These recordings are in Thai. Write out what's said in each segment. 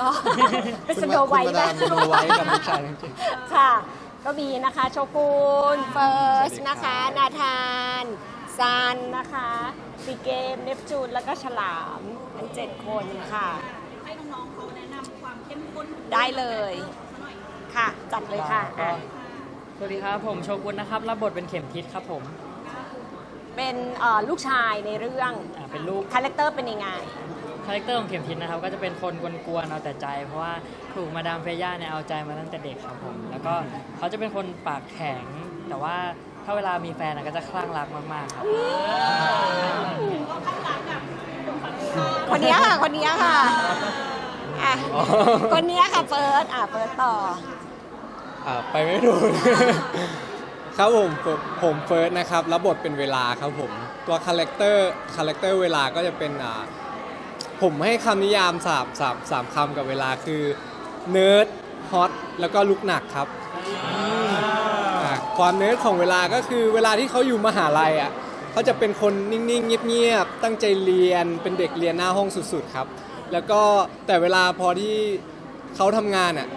ก็ เป็นสโนไวท์คุณนะมาดามสโนไวท์กับลูกชายจริง ค่ะก็มีนะคะโชกุนเฟิร์สนะคะ นาธานซันนะคะปีเกมเนปจูน แล้วก็ฉลามทั้งเจ็ดคนค่ะ ให้น้องๆเขาแนะนำความเข้มข้นของได้เลยซะหน่อยค่ะ จัดเลยค่ะอะ สวัสดีครับ ผมโชกุนนะครับ รับบทเป็นเข็มทิศครับผมเป็นเอ่อลูกชายในเรื่องอ่าเป็นลูกคาแรคเตอร์เป็นยังไงคาแรคเตอร์ของเข็มทิศนะครับ ก็จะเป็นคนกวนๆเอาแต่ใจ เพราะว่าถูกมาดามเฟย่าเนี่ยเอาใจมาตั้งแต่เด็กครับผม แล้วก็เขาจะเป็นคนปากแข็ง แต่ว่าถ้าเวลามีแฟนอะก็จะคลั่งรักมากๆครับ คนเนี้ยค่ะ คนเนี้ยค่ะอะคนเนี้ยค่ะเฟิร์สอะเฟิร์สต่อๆอ่าไปไม่ถูก ครับผมผมผมเฟิร์สนะครับรับบทเป็นเวลาครับผม ตัวคาแรคเตอร์คาแรคเตอร์เวลาก็จะเป็นอ่า ผมให้คำนิยามสามสามสามคำกับเวลาคือเนิร์ดฮอตแล้วก็ลุกหนักครับอ่าความเนิร์ดของเวลาก็คือเวลาที่เขาอยู่มหาลัยอะเขาจะเป็นคนนิ่งๆ เงียบๆ ตั้งใจเรียนเป็นเด็กเรียนหน้าห้องสุดๆครับ แล้วก็แต่เวลาพอที่เขาทำงานอะ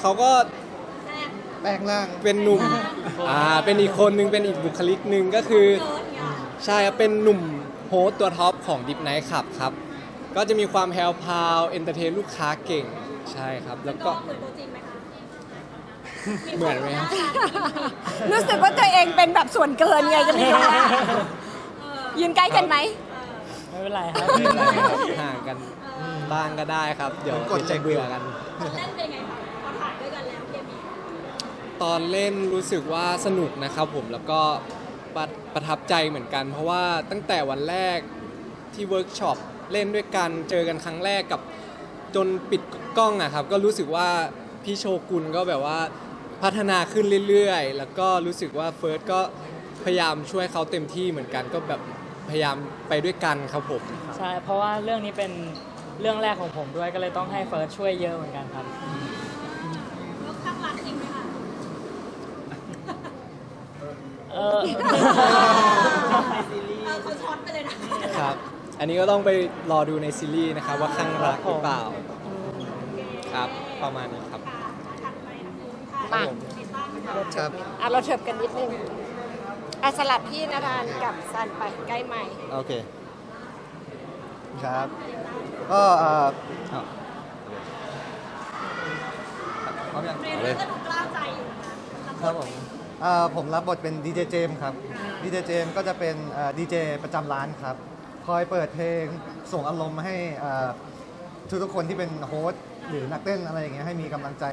เขาก็แปลงร่าง เป็นหนุ่มอ่าเป็นอีกคนนึงเป็นอีกบุคลิกหนึ่งก็คือ ใช่ครับเป็นหนุ่มโฮสต์ตัวท็อปของดิฟไนท์ขับครับ ก็จะมีความแฮลพาวเอนเตอร์เทนลูกค้าเก่งใช่ครับ แล้วก็เหมือนตัวจริงไหมคะเหมือนไหมครับรู้สึกว่าตัวเองเป็นแบบส่วนเกินไงก็ไม่รู้อะยืนใกล้กันไหมไม่เป็นไรครับห่างกันบ้างก็ได้ครับ เดี๋ยวกดเดี๋ยวจะเบื่อกันตอนเล่นเป็นไงคะพอถ่ายด้วยกันแล้วเคมีตอนเล่นรู้สึกว่าสนุกนะครับผมแล้วก็ประประทับใจเหมือนกัน เพราะว่าตั้งแต่วันแรกที่เวิร์กช็อป เล่นด้วยกันเจอกันครั้งแรกกับจนปิดกล้องอะครับ ก็รู้สึกว่าพี่โชกุนก็แบบว่าพัฒนาขึ้นเรื่อยๆ แล้วก็รู้สึกว่าเฟิร์สก็พยายามช่วยเขาเต็มที่เหมือนกันก็แบบพยายามไปด้วยกันครับผม ใช่ เพราะว่าเรื่องนี้เป็นเรื่องแรกของผมด้วยก็เลยต้องให้เฟิร์สช่วยเยอะเหมือนกันครับแล้วข้างรักจริงไหมคะเออเออเขาช็อตไปเลยนะครับ อันนี้ก็ต้องไปรอดูในซีรีส์นะครับ ว่าข้างรักหรือเปล่าครับ ประมาณนี้ครับค่ะถัดไปทางนู้นค่ะมาติดตั้งค่ะครับ อะเราเถิบกันนิดนึงอะสลับพี่นาธานกับซันไปใกล้ใหม่ โอเค ครับ ก็เอ่ออ้าวพร้อมยังในเรื่องก็ดูกล้าวใจอยู่นะคะครับผมเอ่อผมรับบทเป็นดีเจเจมส์ครับดีเจเจมส์ก็จะเป็นดีเจประจำร้านครับ คอยเปิดเพลงส่งอารมณ์ให้ทุกทุกๆคนที่เป็นโฮสต์หรือนักเต้นอะไรอย่างเงี้ยให้มีกำลังใจ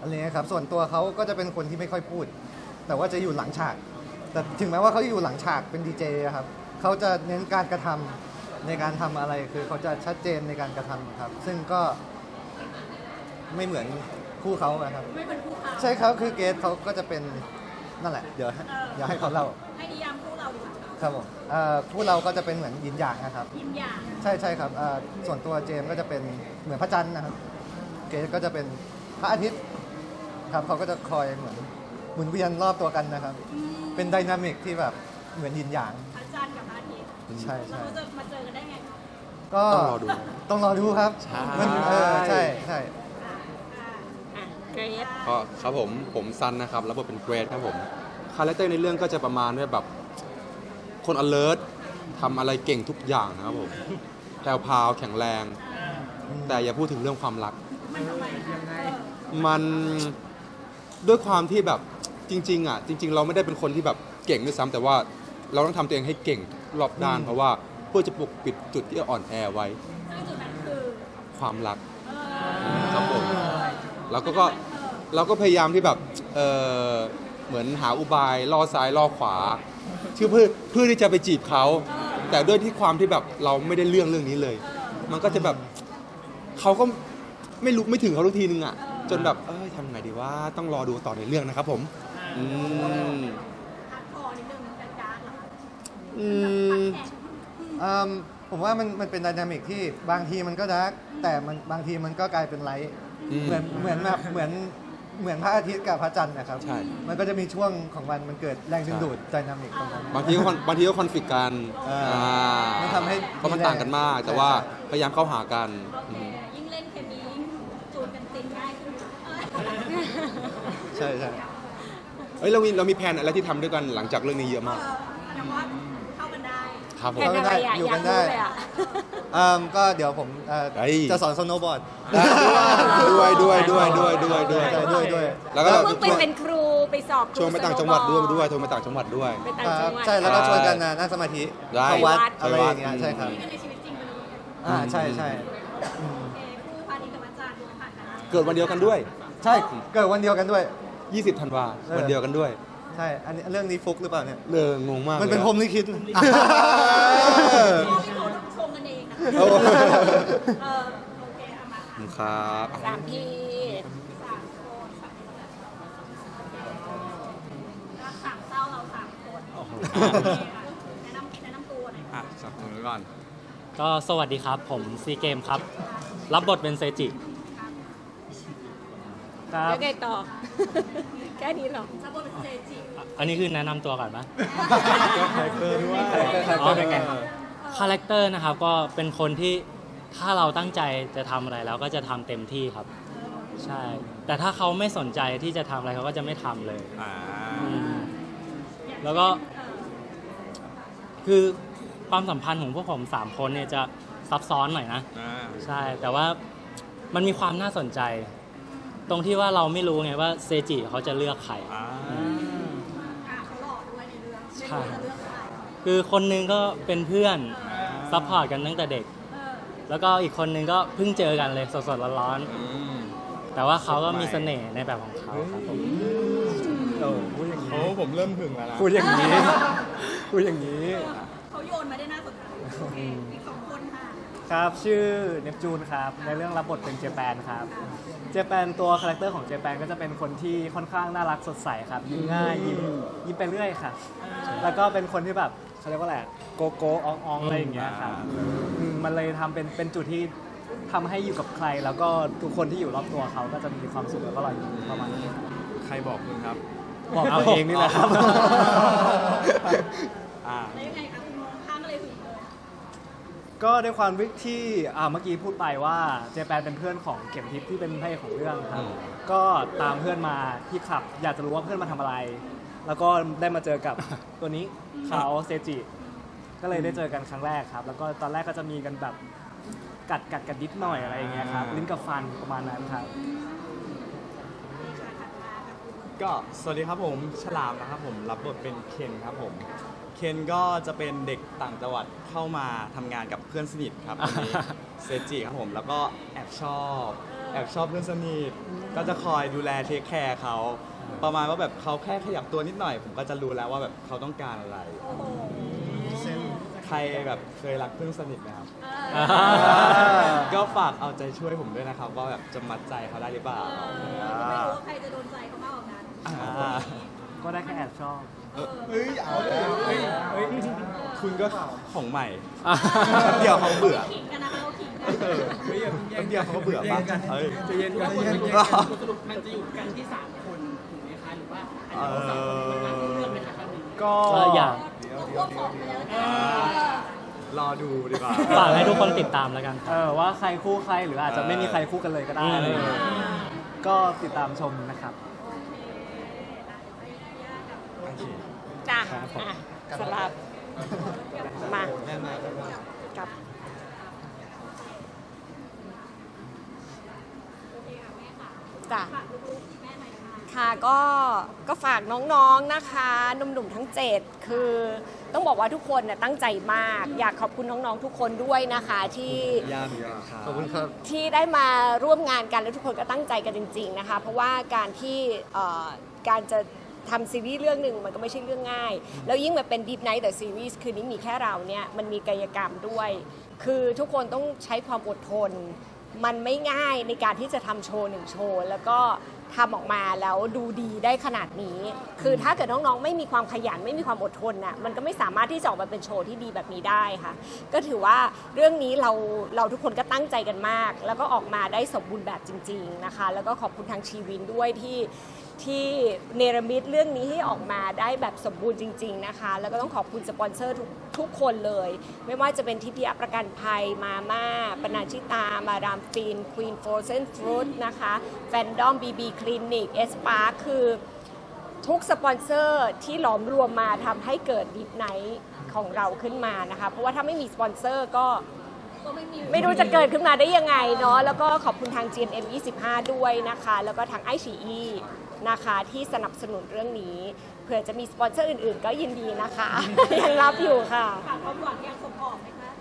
อะไรเงี้ยครับส่วนตัวเขาก็จะเป็นคนที่ไม่ค่อยพูด แต่ว่าจะอยู่หลังฉาก แต่ถึงแม้ว่าเขาจะอยู่หลังฉากเป็นดีเจครับเขาจะเน้นการกระทำในการทำอะไรคือเขาจะชัดเจนในการกระทำครับ ซึ่งก็ไม่เหมือนคู่เขาอะครับไม่เป็นผู้ค้าใช่ครับคือเกสเขาก็จะเป็นนั่นแหละ เดี๋ยวให้เดี๋ยวให้เขาเล่าให้นิยาม คู่เราดีกว่าครับผมเอ่อคู่เราก็จะเป็นเหมือนยินหยางนะครับ ยินอย่างใช่ใช่ครับเอ่อส่วนตัวเจมส์ก็จะเป็นเหมือนพระจันทร์นะครับ เกสก็จะเป็นพระอาทิตย์ครับเขาก็จะคอยเหมือนหมุนเวียนรอบตัวกันนะครับเป็นไดนามิกที่แบบเหมือนยินหยาง พระจันทร์กับพระอาทิตย์ใช่เราใช่จะมาเจอกันได้ไงคะก็ต้องรอดู ต้องรอดูครับใช่ มันเออใช่ใช่ อะเกรดก็ครับผมผมซันนะครับรับบทเป็นเกรดครับผม คาแรคเตอร์ในเรื่องก็จะประมาณว่าแบบ คน alert ทำอะไรเก่งทุกอย่างนะครับผมแพรวพราวแข็งแรง แต่อย่าพูดถึงเรื่องความรัก มันด้วยความที่แบบจริง ๆ อะ จริง ๆ เราไม่ได้เป็นคนที่แบบเก่งด้วยซ้ำแต่ว่าเราต้องทำตัวเองให้เก่งรอบด้าน เพราะว่าเพื่อจะปกปิดจุดที่อ่อนแอไว้ ซึ่งจุดนั้นคือความรักเออครับผมแล้วก็ก็ เราก็พยายามที่แบบ เออเหมือนหาอุบายล่อซ้ายล่อขวา ชื่อเพื่อเพื่อที่จะไปจีบเขา แต่ด้วยที่ความที่แบบเราไม่ได้เรื่องเรื่องนี้เลย มันก็จะแบบเขาก็ไม่รู้ไม่ถึงเขาทุกทีนึงอะ จนแบบเอ้ยทำไงดีว่าต้องรอดูต่อในเรื่องนะครับผมอืมฮัดคอร์นิดนึงแต่ดาร์กเหรออืมเอิ่มผมว่ามันมันเป็นไดนามิกที่บางทีมันก็ดาร์กแต่มันบางทีมันก็กลายเป็นไลท์อืม เหมือนเหมือนแบบเหมือน เหมือนพระอาทิตย์กับพระจันทร์นะครับ ใช่ มันก็จะมีช่วงของมันมันเกิดแรงดึงดูดไดนามิกตรงนั้น บางทีก็คอนบางทีก็คอนฟ lict กันอ่าอ่ามันทำให้เพราะมันต่างกันมาก แต่ใช่ว่าใช่ พยายามเข้าหากันโอเค อืมยิ่งเล่นเคมียิ่งจูนกันติดง่ายขึ้นใช่ใช่เอ้ยเรามีเรามีแผนอะไรที่ทำด้วยกันหลังจากเรื่องนี้เยอะมากแสดงว่าเข้ากันได้ ครับผแค่มอะไรอะ อยู่อยากักนได้ รู้เลยอะ อืมก็เดี๋ยวผมเอ่อเฮ้ยจะสอนสโนว์บอร์ดด้วยด้วยด้วยด้วยด้วยด้วยใช่ด้วยด้วย แล้วก็ เพิ่งไปเป็นครูไปสอบครู ชวนไปต่างจังหวัดด้วยด้วยชวนไปต่างจังหวัดด้วย ไปต่างคจัรังบหวัด ใช่แล้วก็ชวนกันนะนั่งสมาธิได้เข้าวัดไปวัด อะไรอย่างเงี้ยไปวัดใช่ครับนี่ก็ในชีวิตจริงไปเลยอ่าใช่ใช่โอเคคู่พาณิชย์กับอาจารย์ดูผ่านกันเกิดวันเดียวกันด้วย ใช่เกิดวันเดียวกันด้วย 20ธันวาเออ วันเดียวกันด้วยใช่อันนี้เรื่องนี้ฟุกหรือเปล่าเนี่ยเรื่องงงมากมันเป็นลยพรอะหมลิขิตเขาที่เขาชงกัน เองนะโอ้เออโอเคเอามาครับสามพี่สามคนสามคนรักสามเศร้าเราสามคนแนะนำแนะนำตัวหน่อยอะสับสนไว้ก่อน ก็สวัสดีครับผมซีเกมครับ รับบทเป็นเซจิครับแล้วไงต่อ แค่นี้เหรอรับบทเป็นเซจิอันนี้คือแนะนำตัวก่อนปะคาแรคเตอร์ด้วยคาแรคเตอร์คาแรคเตอร์ด้วยกัน คาแรคเตอร์นะครับก็เป็นคนที่ถ้าเราตั้งใจจะทำอะไรแล้วก็จะทำเต็มที่ครับ ใช่ แต่ถ้าเขาไม่สนใจที่จะทำอะไรเขาก็จะไม่ทำเลยอืมแล้วก็ คือความสัมพันธ์ของพวกผมสามคนเนี่ยจะซับซ้อนหน่อยนะใช่ แต่ว่ามันมีความน่าสนใจ ตรงที่ว่าเราไม่รู้ไงว่าเซจิเขาจะเลือกใคร อะเขาหล่อด้วยในเรื่องไม่ใช่รู้จะเลือกใครคือคนหนึงก็เป็นเพื่อน ซัพพอร์ตกันตั้งแต่เด็กเออแล้วก็อีกคนหนึงก็เพิ่งเจอกันเลยสดๆร้อนๆแต่ว่าเขาก็มีเสน่ห์ในแบบของเขาครับผมโอ้ผมเริ่มหึงแล้วนะพูดอย่างนี้พูดอย่างนี้ เขาโยนมาได้น่าสนใจโอเคอีกสองคนค่ะครับชื่อเนปจูนครับในเรื่องรับบทเป็นเจแปนครับเจแปนตัวคาแรคเตอร์ของเจแปนก็จะเป็นคนที่ค่อนข้างน่ารักสดใสครับยิ้มง่ายยิ้มยิ้มไปเรื่อยค่ะ แล้วก็เป็นคนที่แบบ เขาเรียกว่าอะไรโกโก้อองอองอะไรอย่างเงี้ยครับอืมมันเลยทำเป็นเป็นจุดที่ทำให้อยู่กับใคร แล้วก็ทุกคนที่อยู่รอบตัวเขาก็จะมีความสุขแล้วก็รอยยิ้มประมาณนี้ครับใครบอกคุณครับ บอกตัวเองนี่แหละครับ อ่า แล้วยังไงคะคุณมองข้ามอะไรถึงเลยก็ด้วยความที่อ่าเมื่อกี้พูดไปว่าเจแปนเป็นเพื่อนของเข็มทิพย์ที่เป็นพระเอกของเรื่องครับก็ตามเพื่อนมาที่ขับ อยากจะรู้ว่าเพื่อนมาทำอะไร แล้วก็ได้มาเจอกับตัวนี้เขาเซจิ ก็เลยได้เจอกันครั้งแรกครับ แล้วก็ตอนแรกก็จะมีกันแบบกัดกัดกันนิดหน่อยอะไรอย่างเงี้ยครับลิ้นกับฟันประมาณนั้นครับ ก็สวัสดีครับผมฉลามนะครับผมรับบทเป็นเคนครับผมเคนก็จะเป็นเด็กต่างจังหวัดเข้ามาทำงานกับเพื่อนสนิทครับคนนี้ เซจิครับผมแล้วก็แอบชอบ แอบชอบเพื่อนสนิทก็จะคอยดูแลเทคแคร์เขา ประมาณว่าแบบเขาแค่ขยับตัวนิดหน่อย ผมก็จะรู้แล้วว่าแบบเขาต้องการอะไร ใครแบบเคยรักเพื่อนสนิทไหมครับ ก็ฝากเอาใจช่วยผมด้วยนะครับ ว่าแบบจะมัดใจเขาได้หรือเปล่าไม่รู้ว่าใครจะโดนใจเขามากกว่ากันอ่าก็ได้แค่แอบชอบเฮ้ยเอาแล้วเฮ้ยเฮ้ยคุณก็ของใหม่แป๊บเดียวเขาเบื่อขิงกันนะคะเขาขิงกันเออแป๊บเดียวเขาก็เบื่อป่ะเฮ้ยจะเย็นกันสรุปมันจะอยู่กันที่3คนถูกไหมคะห รือว่าเออก็ก็อยากควบของไปแล้วกันรอดูดีกว่าฝากให้ทุกคนติดตามแล้วกันคเอรับ อว่าใครคู่ใครหรืออาจจะไม่มีใครคู่กันเลยก็ได้อะไรอย่างเงี้ยก็ติดตามชมนะครับจ้ะอะสลับมากับ จ้ะ ค่ะก็ก็ฝากน้องๆนะคะหนุ่มๆทั้ง 7 คือต้องบอกว่าทุกคนน่ะตั้งใจมาก อยากขอบคุณน้องๆทุกคนด้วยนะคะที่ขอบคุณครับที่ได้มาร่วมงานกันแล้วทุกคนก็ตั้งใจกันจริง ๆนะคะ เพราะว่าการที่เอ่อการจะทำซีรีส์เรื่องหนึ่งมันก็ไม่ใช่เรื่องง่าย แล้วยิ่งมาเป็น Deep Night แต่ซีรีส์คืนนี้มีแค่เราเนี่ยมันมีกายกรรมด้วย คือทุกคนต้องใช้ความอดทน มันไม่ง่ายในการที่จะทำโชว์หนึ่งโชว์ แล้วก็ ทำออกมาแล้วดูดีได้ขนาดนี้ คือถ้าเกิดน้องๆ ไม่มีความขยันไม่มีความอดทนน่ะมันก็ไม่สามารถที่จะออกมาเป็นโชว์ที่ดีแบบนี้ได้ค่ะ ก็ถือว่าเรื่องนี้เราเราทุกคนก็ตั้งใจกันมาก แล้วก็ออกมาได้สมบูรณ์แบบจริง ๆนะคะ แล้วก็ขอบคุณทางชีวินด้วยที่ที่เนรมิตเรื่องนี้ให้ออกมาได้แบบสมบูรณ์จริง ๆนะคะ แล้วก็ต้องขอบคุณสปอนเซอร์ทุก ทุกคนเลย ไม่ว่าจะเป็นทิพยประกันภัยมาม่าปนาชิตา มาดามฟินควีนโฟรเซนฟรุตนะคะแฟนดอมบีบีคลินิกเอสปาคือทุกสปอนเซอร์ที่หลอมรวมมาทำให้เกิดดิฟไนท์ของเราขึ้นมานะคะ เพราะว่าถ้าไม่มีสปอนเซอร์ก็ไม่มีไม่รู้จะเกิดขึ้นมาได้ยังไงเนาะแล้วก็ขอบคุณทาง GMM 25 ด้วยนะคะ แล้วก็ทางไอชีอีนะคะที่สนับสนุนเรื่องนี้ เผื่อจะมีสปอนเซอร์อื่นๆ ก็ยินดีนะคะ ยังรับอยู่ค่ะ ฝากความหวังยังออกไหมคะ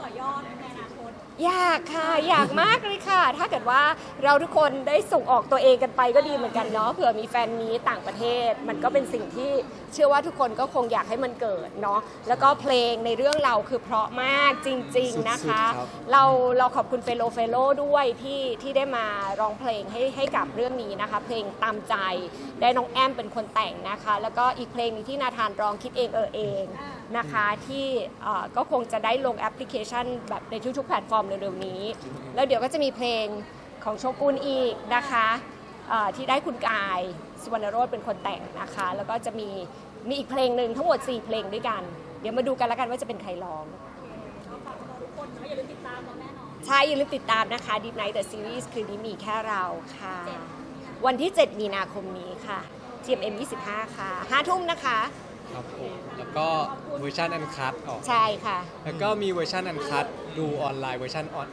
ต่อยอดในอนาคตอยากค่ะ อยากมากเลยค่ะ ถ้าเกิดว่าเราทุกคนได้ส่งออกตัวเองกันไปก็ดีเหมือนกันเนาะเผื่อมีแฟนมีต่างประเทศ มันก็เป็นสิ่งที่เชื่อว่าทุกคนก็คงอยากให้มันเกิดเนาะแล้วก็เพลงในเรื่องเราคือเพราะมากจริง ๆนะคะ สุดๆครับ เราเราขอบคุณเฟโลเฟโลด้วยที่ที่ได้มาร้องเพลงให้ให้กับเรื่องนี้นะคะ เพลงตามใจได้น้องแอมเป็นคนแต่งนะคะ แล้วก็อีกเพลงหนึงที่นาธานร้องคิดเองเออเอง นะคะที่เอ่อก็คงจะได้ลงแอปพลิเคชันแบบในทุกๆแพลตฟอร์มเร็วๆนี้ แล้วเดี๋ยวก็จะมีเพลงของโชกุนอีกนะคะเอ่อที่ได้คุณกายสุวรรณโรธเป็นคนแต่งนะคะ แล้วก็จะมีมีอีกเพลงหนึ่งทั้งหมด 4 เพลงด้วยกัน เดี๋ยวมาดูกันแล้วกันว่าจะเป็นใครร้องก็ฝากบอกทุกคนนะอย่าลืมติดตามเราแน่นอนใช่อย่าลืมติดตามนะคะ Deep Night The Series คืนนี้มีแค่เราค่ะ วันที่ 7 มีนาคมนี้ค่ะ GMM 25 ค่ะ5ทุ่มนะคะ ครับผมแล้วก็เวอร์ชันอันคัดออก ใช่ค่ะ แล้วก็มีเวอร์ชันอันคัด ดูออนไลน์เวอร์ชันออน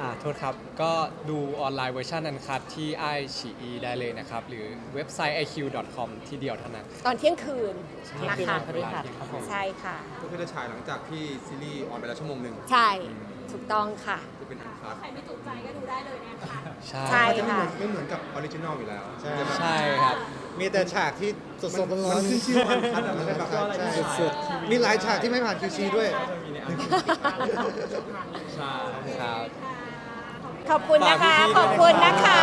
อ่าโทษครับ ก็ดูออนไลน์เวอร์ชันอันคัดที่ไอฉีอีได้เลยนะครับ หรือเว็บไซต์ iq.com ที่เดียวเท่านั้น ตอนเที่ยงคืนเที่ยงนะคืนคะวันพฤหัสครับผมใช่ค่ะ ก็คือจะฉายหลังจากที่ซีรีส์ออนไปแล้วชั่วโมงหนึ่งใช่ถูกต้องค่ะ จะเป็นอันคัดใครไม่ถูกใจก็ดูได้เลยนะคะใช่ ใช่ มันจะไม่เหมืค่ะอนไม่เหมือนกับออริจินอลอยู่แล้วใช่ จะแบบใช่ครับ มีแต่ฉากที่สดๆร้อนมันขึ้นชื่อว่าอันคัดอะมันจะแบบใช่สุดมีหลายฉากที่ไม่ผ่าน QC ด้วย ครับ ขอบคุณนะคะฝากพี่ๆขอบคุณด้วยนะนะคะ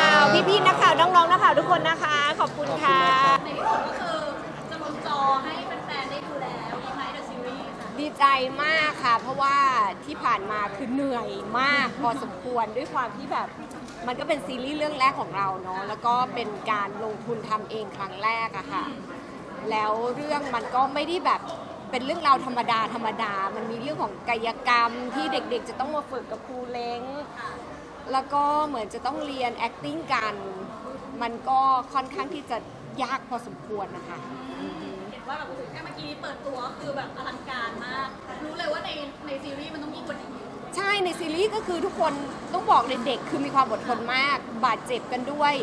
พี่ๆนักข่าว น้องๆนักข่าวทุกคนนะคะ ขอบคุณค่ะ ในที่สุดก็คือจะลงจอให้แฟนๆได้ดูแล้วดีไหมเดอะซีรีส์ค่ะดีใจมากค่ะ เพราะว่าที่ผ่านมาคือเหนื่อยมากพอสมควรด้วยความที่แบบ มันก็เป็นซีรีส์เรื่องแรกของเราเนาะแล้วก็เป็นการลงทุนทำเองครั้งแรกอะค่ะ แล้วเรื่องมันก็ไม่ได้แบบ เป็นเรื่องราวธรรมดาธรรมดา มันมีเรื่องของกายกรรมที่เด็กๆ จะต้องมาฝึกกับครูเล้ง แล้วก็เหมือนจะต้องเรียน acting กัน มันก็ค่อนข้างที่จะยากพอสมควรนะคะ เห็นว่าแบบโอ้โหแค่เมื่อกี้เปิดตัวคือแบบอลังการมาก รู้เลยว่าในในซีรีส์มันต้องยิ่งกว่านี้ใช่ในซีรีส์ก็คือทุกคนต้องบอกเลยเด็กคือมีความอดทนมาก บาดเจ็บกันด้วย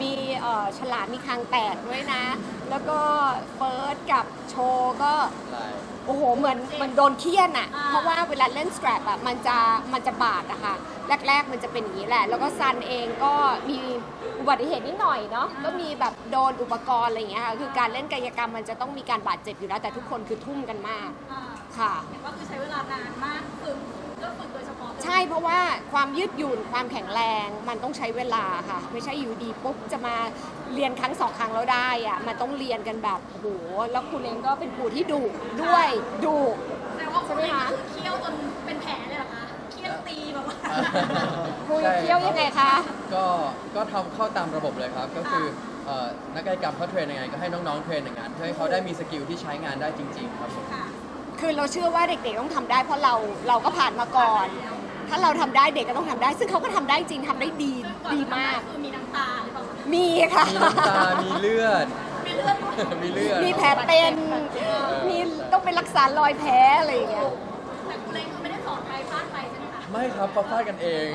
มีเอ่อฉลามมีคางแตกด้วยนะ แล้วก็เฟิร์ส กับโชว์ก็ โอ้โห เหมือนมันโดนเคี่ยนอะอ่าเพราะว่าเวลาเล่นส t ตรปอะมันจะมันจะบาดอะค่ะ แรก ๆ มันจะเป็นอย่างนี้แหละ แล้วก็ซันเองก็มีอุบัติเหตุนิดหน่อยเนาะ ก็มีแบบโดนอุปกรณ์อะไรอย่างเงี้ยค่ะ คือการเล่นกายกรรมมันจะต้องมีการบาดเจ็บอยู่แล้ว แต่ทุกคนคือทุ่มกันมากอ่าค่ะเห็นว่าคือใช้เวลานานมากฝึกก็ฝึกโดยเฉพาะเลย ใช่เพราะว่าความยืดหยุ่นความแข็งแรงมันต้องใช้เวลาค่ะ ไม่ใช่อยู่ดีปุ๊บจะมาเรียนครั้งสองครั้งแล้วได้อะมันต้องเรียนกันแบบโอ้โหแล้วครูเล้งก็เป็นครูที่ดุด้วยดุแต่ว่าคุณใช่ไหมเองคะคือเคี่ยวจนเป็นแผลเลยเหรอคะเคี่ยวตีแบบว่าครูเที่ยวยังไงคะ ก็ก็ทำเข้าตามระบบเลยครับ ก็คือเอ่อนักกายกรรมเขาเทรนยังไงก็ให้น้องๆเทรนอย่างนั้นเพื่อให้เขาได้มีสกิลที่ใช้งานได้จริง ๆ ครับผม ค่ะ คือเราเชื่อว่าเด็กๆต้องทำได้เพราะเราเราก็ผ่านมาก่อน ถ้าเราทำได้เด็กก็ต้องทำได้ ซึ่งเขาก็ทำได้จริงทำได้ดีซึ่งก่อนดีจะทำมาก คือมีน้ำตาหรือเปล่าคะมีค่ะ มีน้ำตา มีเลือด มีเลือดด้วยมีเลือดมีแผลเป็นมีต้องไปรักษารอยแผลอะไรอย่างเงี้ย แต่คุณเล้งคือไม่ได้สอนใครพลาดไปใช่ไหมคะ ไม่ครับเขาฟาดกันเอง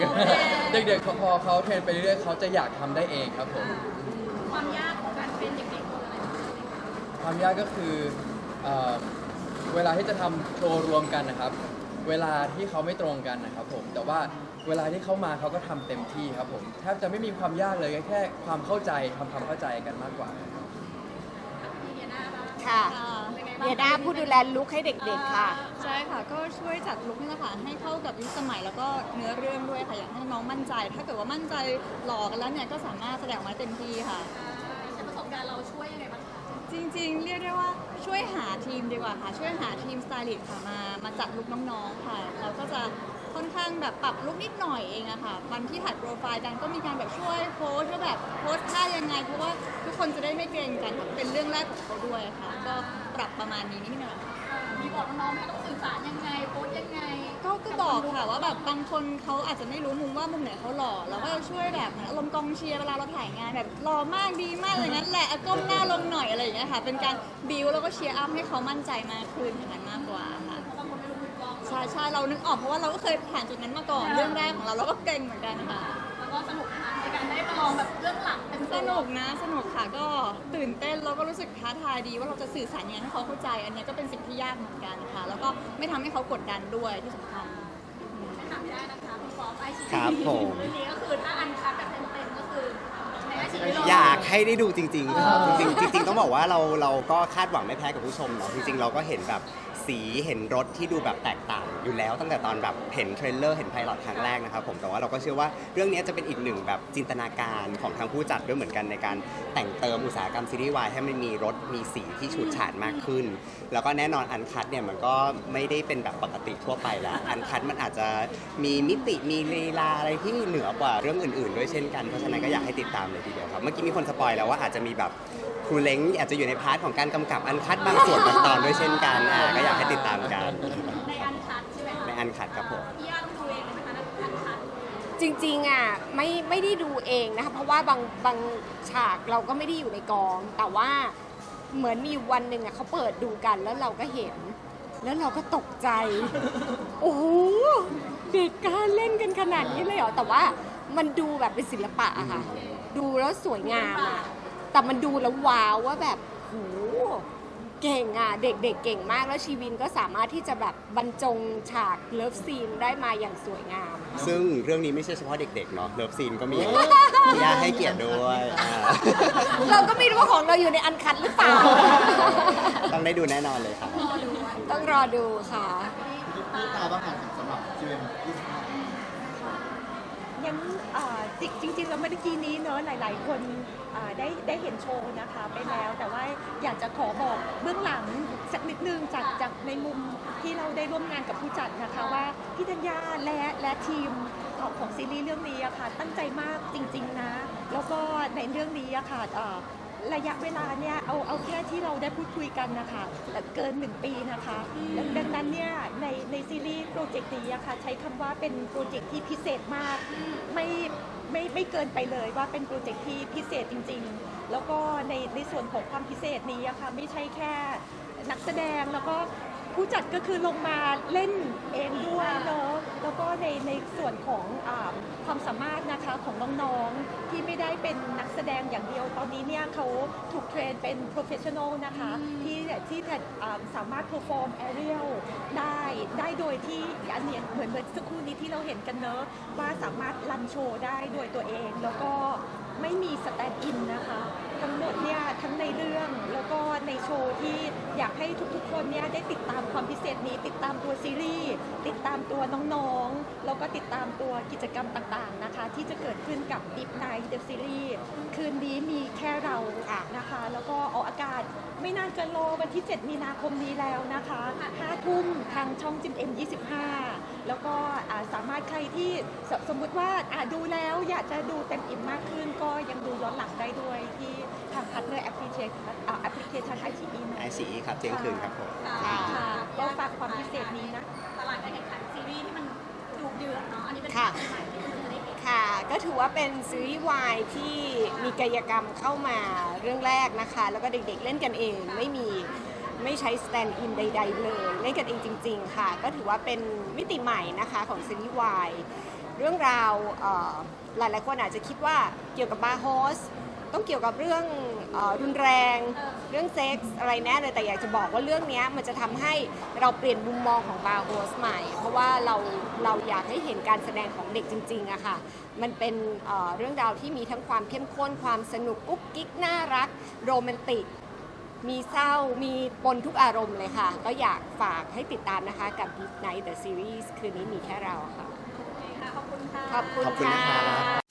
เด็กๆพอเขาเทรนไปเรื่อยๆเขาจะอยากทำได้เองครับผม ความยากของการเป็นเด็กๆคืออะไรบ้างคะความยากก็คือเอ่อเวลาที่จะทำโชว์รวมกันนะครับ เวลาที่เขาไม่ตรงกันนะครับผมแต่ว่าเวลาที่เขามาเขาก็ทำเต็มที่ครับผมแทบจะไม่มีความยากเลยแค่ความเข้าใจทำความเข้าใจกันมากกว่ามีเดียนาบ้างค่ะเป็นไงบ้างเดียด้าผู้ดูแลลุคให้เด็กๆค่ะ ใช่ค่ะ ก็ช่วยจัดลุคนี่แหละค่ะให้เข้ากับยุคสมัยแล้วก็เนื้อเรื่องด้วยค่ะอยากให้น้องมั่นใจ ถ้าเกิดว่ามั่นใจหล่อกันแล้วเนี่ยก็สามารถแสดงออกมาเต็มที่ค่ะ ริงๆ เรียกได้ว่าช่วยหาทีมดีกว่าค่ะ ช่วยหาทีมสไตลิสต์ค่ะมามาจัดลุกน้องๆค่ะ เราก็จะค่อนข้างแบบปรับลุกนิดหน่อยเองอะค่ะวันที่ถ่ายโปรไฟล์กันก็มีการแบบช่วยโพสต์ว่าแบบโพสท่ายังไง เพราะว่าทุกคนจะได้ไม่เกรงกันค่ะเป็นเรื่องแรกของเขาด้วยค่ะ ก็ปรับประมาณนี้นิดหน่อยค่ะ มีบอกน้องๆไหมต้องสื่อสารยังไงโพสต์ยังไง ก็ก็บอกค่ะว่าแบบบางคนเขาอาจจะไม่รู้มุมว่ามุมไหนเขาหล่อเราก็ช่วยแบบเหมือนอารมณ์กองเชียร์เวลาเราถ่ายงานแบบหล่อมากดีมากอะไรนั้นแหละเอาก้มหน้าลงหน่อยอะไรอย่างเงี้ยค่ะ เป็นการบิวแล้วก็เชียร์อัพให้เขามั่นใจมากขึ้นอย่างนั้นมากกว่าค่ะบางคนไม่รู้มุมกล้องใช่ใช่เรานึกออกเพราะว่าเราก็เคยผ่านจุดนั้นมาก่อนเรื่องแรกของเราเราก็เก่งเหมือนกันค่ะแล้วก็สนุกนะคะ การได้มาลองแบบเรื่องหลักเต็มสตัวนุกนะ สนุกค่ะก็ตื่นเต้นแล้วก็รู้สึกท้าทายดีว่าเราจะสื่อสารยังไงให้เขาเข้าใจ อันเนี้ยก็เป็นสิ่งที่ยากเหมือนกันค่ะ แล้วก็ไม่ทำให้เขากดดันด้วยที่สำคัญถามได้นะคะพี่ป๊อปไอชีครับผมเรื่องนี้ก็คือถ้าอันคัดแบบเต็มๆก็คือในไอชีอยากให้ได้ดูจริงๆครับจริงๆจริงๆต้องบอกว่าเราเราก็คาดหวังไม่แพ้กับผู้ชมเนาะจริงๆ เราก็เห็นแบบ สีเห็นรถที่ดูแบบแตกต่างอยู่แล้ว ตั้งแต่ตอนแบบเห็นเทรลเลอร์เห็นไพลอตครั้งแรกนะครับผมแต่ว่าเราก็เชื่อว่าเรื่องนี้จะเป็นอีกหนึ่งแบบจินตนาการของทางผู้จัดด้วยเหมือนกันในการแต่งเติมอุตสาหกรรมซีรีส์วายให้มันมีรถมีสีที่ฉูดฉาดมากขึ้น แล้วก็แน่นอนอันคัดเนี่ยมันก็ไม่ได้เป็นแบบปกติทั่วไปแล้วอันคัดมันอาจจะมีมิติมีลีลาอะไรที่เหนือกว่าเรื่องอื่น ๆ ด้วยเช่นกันเพราะฉะนั้นก็อยากให้ติดตามเลยทีเดียวครับเมื่อกี้มีคนสปอยแล้วว่าอาจจะมีแบบ ครูเล้งอาจจะอยู่ในพาร์ทของการกำกับอันคัดบางส่วนบางตอนด้วยเช่นกันอ่าก็อยากให้ติดตามกัน ในอันคัดใช่ไหมคะในอันคัดครับผม พี่ย่าต้องดูเองเลยไหมคะอันคัดจริงๆอะไม่ไม่ได้ดูเองนะคะเพราะว่าบางบางฉากเราก็ไม่ได้อยู่ในกอง แต่ว่าเหมือนมีวันหนึ่งอะเขาเปิดดูกันแล้วเราก็เห็น แล้วเราก็ตกใจ โอ้โหเด็กกล้ารเล่นกันขนาดนี้เลยเหรอแต่ว่ามันดูแบบเป็นศิลปะอะค่ะ ดูแล้วสวยงามอะ แต่มันดูแล้วว้าวว่าแบบโหเก่งอะเด็กๆเเก่งมากแล้วชีวินก็สามารถที่จะแบบบรรจงฉากเลิฟซีนได้มาอย่างสวยงาม ซึ่งเรื่องนี้ไม่ใช่เฉพาะเด็กๆเนาะเลิฟซีนก็มีมีย่าให้เกียรติด้วยอ่าเราก็ไม่รู้ว่าของเราอยู่ในอันคัดหรือเปล่า ต้องได้ดูแน่นอนเลยครับ ต้องรอดูค่ะยังเอ่ อจริงจริงๆแล้วเมื่อกี้นี้เนอะหลาย ๆ คนเอ่อได้ได้เห็นโชว์นะคะไปแล้ว แต่ว่าอยากจะขอบอกเบื้องหลังสักนิดนึงจากจากในมุมที่เราได้ร่วมงานกับผู้จัดนะคะว่าพี่ธัญญาและและทีมของของซีรีส์เรื่องนี้อะค่ะตั้งใจมากจริง ๆ นะ แล้วก็ในเรื่องนี้อะค่ะเอ่อ ระยะเวลาเนี่ยเอาเอาแค่ที่เราได้พูดคุยกันนะคะแต่เกินหนึ่งปีนะคะดังนั้นเนี่ยในในซีรีส์โปรเจกต์นี้อะค่ะใช้คำว่าเป็นโปรเจกต์ที่พิเศษมาก ไม่ไม่ไม่เกินไปเลยว่าเป็นโปรเจกต์ที่พิเศษจริง ๆ แล้วก็ในในส่วนของความพิเศษนี้อะค่ะไม่ใช่แค่นักแสดงแล้วก็ ผู้จัดก็คือลงมาเล่นเองด้วยเนาะแล้วก็ในในส่วนของอาความสามารถนะคะของน้องๆที่ไม่ได้เป็นนักแสดงอย่างเดียวตอนนี้เนี่ยเขาถูกเทรนเป็น professional นะคะที่ที่จะอ่าสามารถ perform aerial ได้ได้โดยที่อันเนี้ยเหมือนเหมือนสักครู่นี้ที่เราเห็นกันเนอะว่าสามารถรันโชว์ได้โดยตัวเอง แล้วก็ไม่มีสแตนด์อินนะคะ ทั้งหมดเนี่ยทั้งในเรื่องแล้วก็ในโชว์ที่อยากให้ทุกๆ คนเนี่ยได้ติดตามความพิเศษนี้ ติดตามตัวซีรีส์ติดตามตัวน้องๆ แล้วก็ติดตามตัวกิจกรรมต่างๆนะคะ ที่จะเกิดขึ้นกับ Deep Night The Series คืนนี้มีแค่เรานะคะ แล้วก็ออกอากาศไม่นานเกินรอวันที่ 7 มีนาคมนี้แล้วนะคะ5ทุ่มทางช่องจิมเอ็ม25 แล้วก็อ่าสามารถใครที่สสมมุติว่าอ่าดูแล้วอยากจะดูเต็มอิ่มมากขึ้น ก็ยังดูย้อนหลังได้ด้วยที่ทางพัฒเนอร์แอปพลิเคชันแอปพลิเคชันไอชีอีไอซีครับเที่ยงคืนครับผมค่ะก็ฝากความพิเศษนี้นะตลาดการแข่งขันซีรีส์ที่มันดุเดือดเนาะอันนี้เป็นค่ะใหม่ที่คุณจะได้เห็นค่ะ ก็ถือว่าเป็นซีรีส์วายที่มีกายกรรมเข้ามาเรื่องแรกนะคะ แล้วก็เด็กๆเล่นกันเองไม่มี ไม่ใช้สแตนด์อินใด ๆ เลยเล่นกันเองจริง ๆ ค่ะ ก็ถือว่าเป็นมิติใหม่นะคะของซีรีส์วายเรื่องราวหลายๆคนอาจจะคิดว่าเกี่ยวกับบาร์โฮสต้องเกี่ยวกับเรื่องรุนแรง เรื่องเซ็กส์อะไรแน่เลยแต่อยากจะบอกว่าเรื่องนี้มันจะทำให้เราเปลี่ยนมุมมองของบาร์โฮสใหม่ เพราะว่าเราเราอยากให้เห็นการแสดงของเด็กจริงๆอะค่ะมันเป็นเรื่องราวที่มีทั้งความเข้มข้นความสนุกกุ๊กกิ๊กน่ารักโรแมนติก มีเศร้ามีปนทุกอารมณ์เลยค่ะ ก็อยากฝากให้ติดตามนะคะกับ Deep Night The Series คืนนี้มีแค่เราค่ะ ขอบคุณค่ะ ขอบคุณขอบคุณนะค่ะครับ